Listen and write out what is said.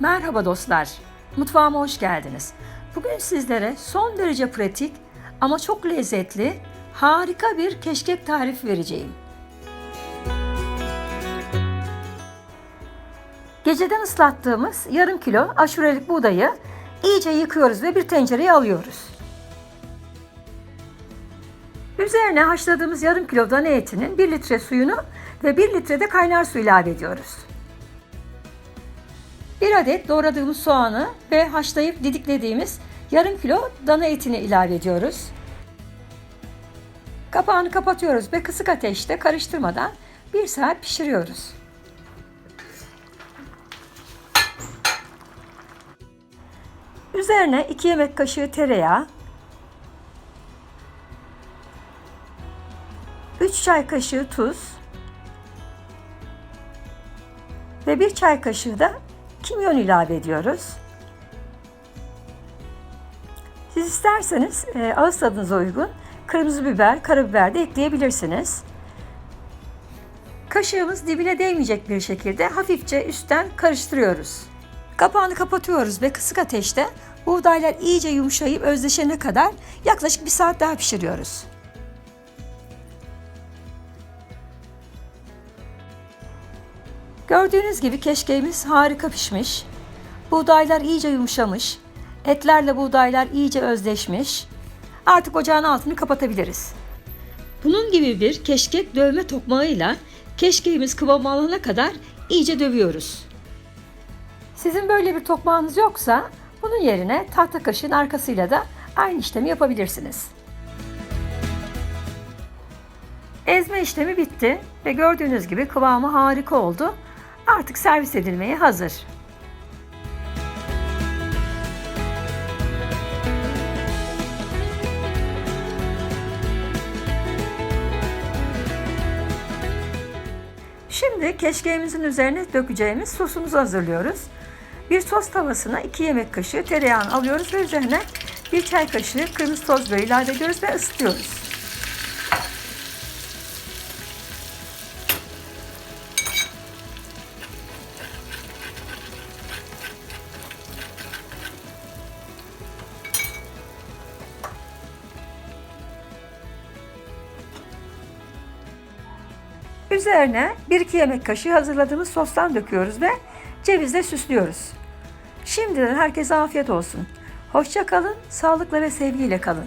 Merhaba dostlar, mutfağıma hoş geldiniz. Bugün sizlere son derece pratik ama çok lezzetli, harika bir keşkek tarifi vereceğim. Geceden ıslattığımız yarım kilo aşurelik buğdayı iyice yıkıyoruz ve bir tencereye alıyoruz. Üzerine haşladığımız yarım kilo dana etinin 1 litre suyunu ve 1 litre de kaynar su ilave ediyoruz. 1 adet doğradığımız soğanı ve haşlayıp didiklediğimiz yarım kilo dana etini ilave ediyoruz. Kapağını kapatıyoruz ve kısık ateşte karıştırmadan 1 saat pişiriyoruz. Üzerine 2 yemek kaşığı tereyağı, 3 çay kaşığı tuz ve 1 çay kaşığı da kimyon ilave ediyoruz. Siz isterseniz e, ağız tadınıza uygun kırmızı biber, karabiber de ekleyebilirsiniz. Kaşığımız dibine değmeyecek bir şekilde hafifçe üstten karıştırıyoruz. Kapağını kapatıyoruz ve kısık ateşte buğdaylar iyice yumuşayıp özleşene kadar yaklaşık bir saat daha pişiriyoruz. Gördüğünüz gibi keşkeğimiz harika pişmiş. Buğdaylar iyice yumuşamış. Etlerle buğdaylar iyice özleşmiş. Artık ocağın altını kapatabiliriz. Bunun gibi bir keşkek dövme tokmağıyla keşkeğimiz kıvam alana kadar iyice dövüyoruz. Sizin böyle bir tokmağınız yoksa bunun yerine tahta kaşığın arkasıyla da aynı işlemi yapabilirsiniz. Ezme işlemi bitti ve gördüğünüz gibi kıvamı harika oldu. Artık servis edilmeye hazır. Şimdi keşkeğimizin üzerine dökeceğimiz sosumuzu hazırlıyoruz. Bir sos tavasına 2 yemek kaşığı tereyağını alıyoruz ve üzerine 1 çay kaşığı kırmızı toz biber ilave ediyoruz ve ısıtıyoruz. Üzerine 1-2 yemek kaşığı hazırladığımız sostan döküyoruz ve cevizle süslüyoruz. Şimdiden herkese afiyet olsun. Hoşça kalın, sağlıkla ve sevgiyle kalın.